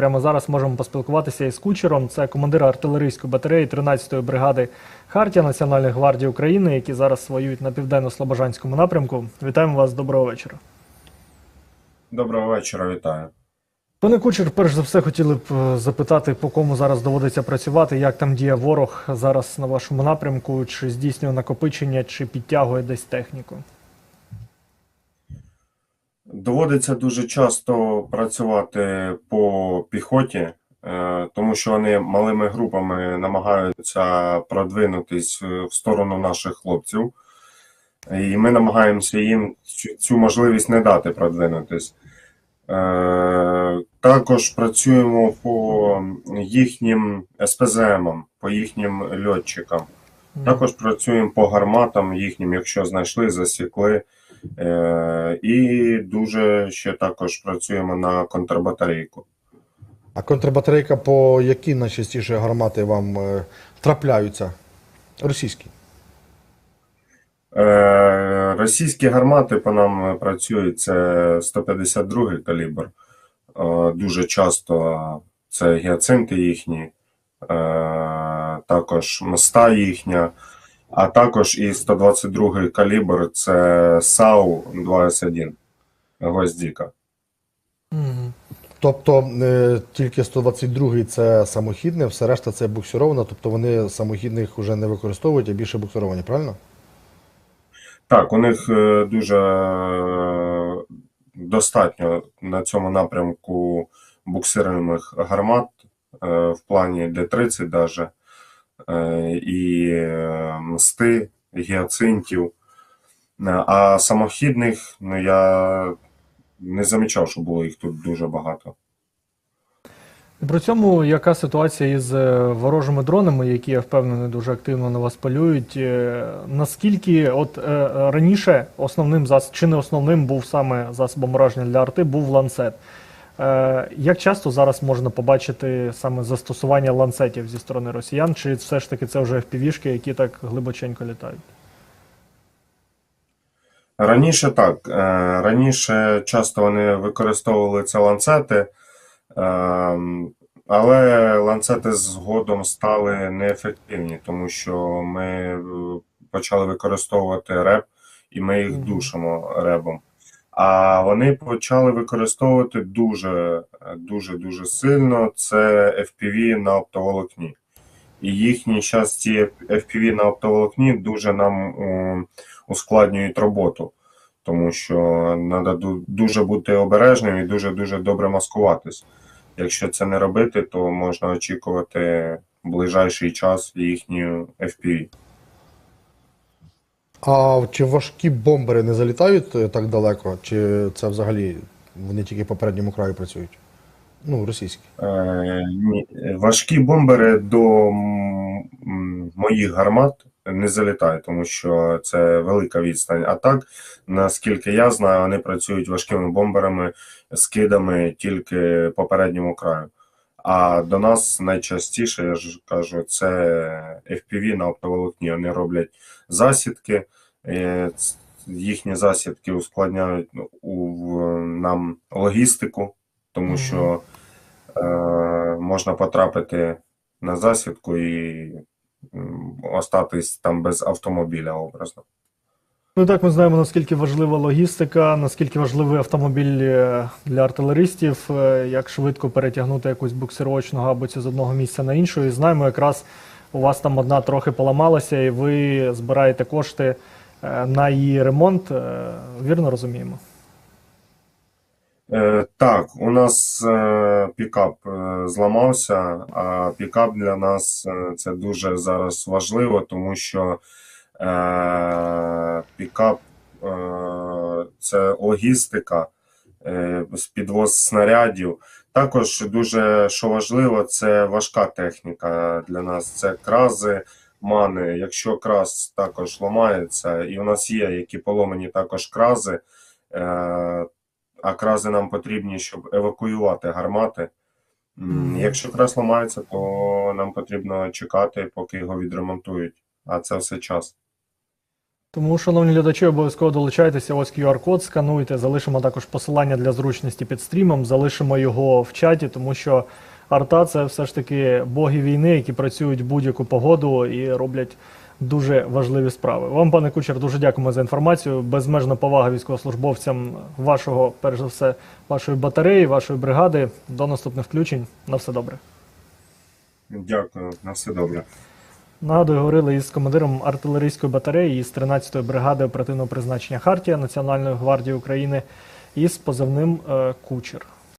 Прямо зараз можемо поспілкуватися із кучером. Це командир артилерійської батареї 13-ї бригади Хартія Національної гвардії України, які зараз воюють на південно-слобожанському напрямку. Вітаємо вас, доброго вечора. Доброго вечора, вітаю. Пане кучер, перш за все хотіли б е, запитати, по кому зараз доводиться працювати, як там діє ворог зараз на вашому напрямку, чи здійснює накопичення, чи підтягує десь техніку. Доводиться дуже часто працювати по піхоті, е, тому що вони малими групами намагаються продвинутись в сторону наших хлопців. І ми намагаємося їм цю- можливість не дати продвинутись. Е, Також працюємо по їхнім СПЗМам, по їхнім льотчикам. Також працюємо по гарматам їхнім, якщо знайшли, засікли. Е, і дуже ще також працюємо на контрбатарейку. А контрбатарейка по які найчастіше гармати вам е, трапляються? Російські. Е, російські гармати по нам працюють, це 152 калібр. Дуже часто це гіацинти їхні, також моста їхня, а також і 122 калібр це САУ 2С1 Гвоздіка. Тобто е, тільки 122-й це самохідне, все решта це буксировано, тобто вони самохідних вже не використовують, а більше буксировані, правильно? Так, у них е, дуже е, достатньо на цьому напрямку буксируємих гармат в плані Д-30 даже, е, і е, мсти, гіацинтів. Е, А самохідних, ну я не замічав, що було їх тут дуже багато. При цьому яка ситуація із е, ворожими дронами, які я впевнений дуже активно на вас полюють? Е, Наскільки от е, е, раніше основним зас... чи не основним був саме засобом ураження для арти, був ланцет. Е, Як часто зараз можна побачити саме застосування ланцетів зі сторони росіян, чи все ж таки це вже FPV-шки, які так глибоченько літають? Раніше так. Е, Раніше часто вони використовували це ланцети, ем, але ланцети згодом стали неефективні, тому що ми е, почали використовувати реп, і ми їх душимо ребом. А вони почали використовувати дуже, дуже, дуже сильно це FPV на оптоволокні. І їхні зараз ці FPV на оптоволокні дуже нам ускладнюють роботу, тому що треба дуже бути обережним і дуже-дуже добре маскуватись. Якщо це не робити, то можна очікувати в ближайший час їхню FPV. А чи важкі бомбери не залітають е, так далеко, чи це взагалі вони тільки по передньому краю працюють? Ну, російські. Е, важкі бомбери до моїх гармат не залітають, тому що це велика відстань. А так, наскільки я знаю, вони працюють важкими бомберами, скидами тільки по передньому краю. А до нас найчастіше, я ж кажу, це FPV на оптоволокні. Вони роблять засідки. е, Їхні засідки ускладняють ну, у, нам логістику, тому що е, можна потрапити на засідку і остатись там без автомобіля образно. Ну так ми знаємо, наскільки важлива логістика, наскільки важливий автомобіль е, для артилеристів, е, як швидко перетягнути якусь буксировочну габицю з одного місця на інше. І знаємо, якраз у вас там одна трохи поламалася, і ви збираєте кошти е, на її ремонт. Вірно розуміємо? Е, так, у нас е, пікап е, зламався, а пікап для нас це дуже зараз важливо, тому що пікап е, це логістика, е, підвоз снарядів. Також дуже що важливо, це важка техніка для нас. Це крази, мани. Якщо краз також ламається, і у нас є які поломані також крази. Е, а крази нам потрібні, щоб евакуювати гармати. Якщо крас ламається, то нам потрібно чекати, поки його відремонтують. А це все час. Тому, шановні глядачі, обов'язково долучайтеся. Ось QR-код, скануйте. Залишимо також посилання для зручності під стрімом. Залишимо його в чаті, тому що арта це все ж таки боги війни, які працюють будь-яку погоду і роблять дуже важливі справи. Вам, пане Кучер, дуже дякуємо за інформацію. Безмежна повага військовослужбовцям вашого, перш за все, вашої батареї, вашої бригади. До наступних включень. На все добре. Дякую, на все добре. Нагадую, говорили із командиром артилерійської батареї із 13-ї бригади оперативного призначення Хартія Національної гвардії України із позивним е, Кучер.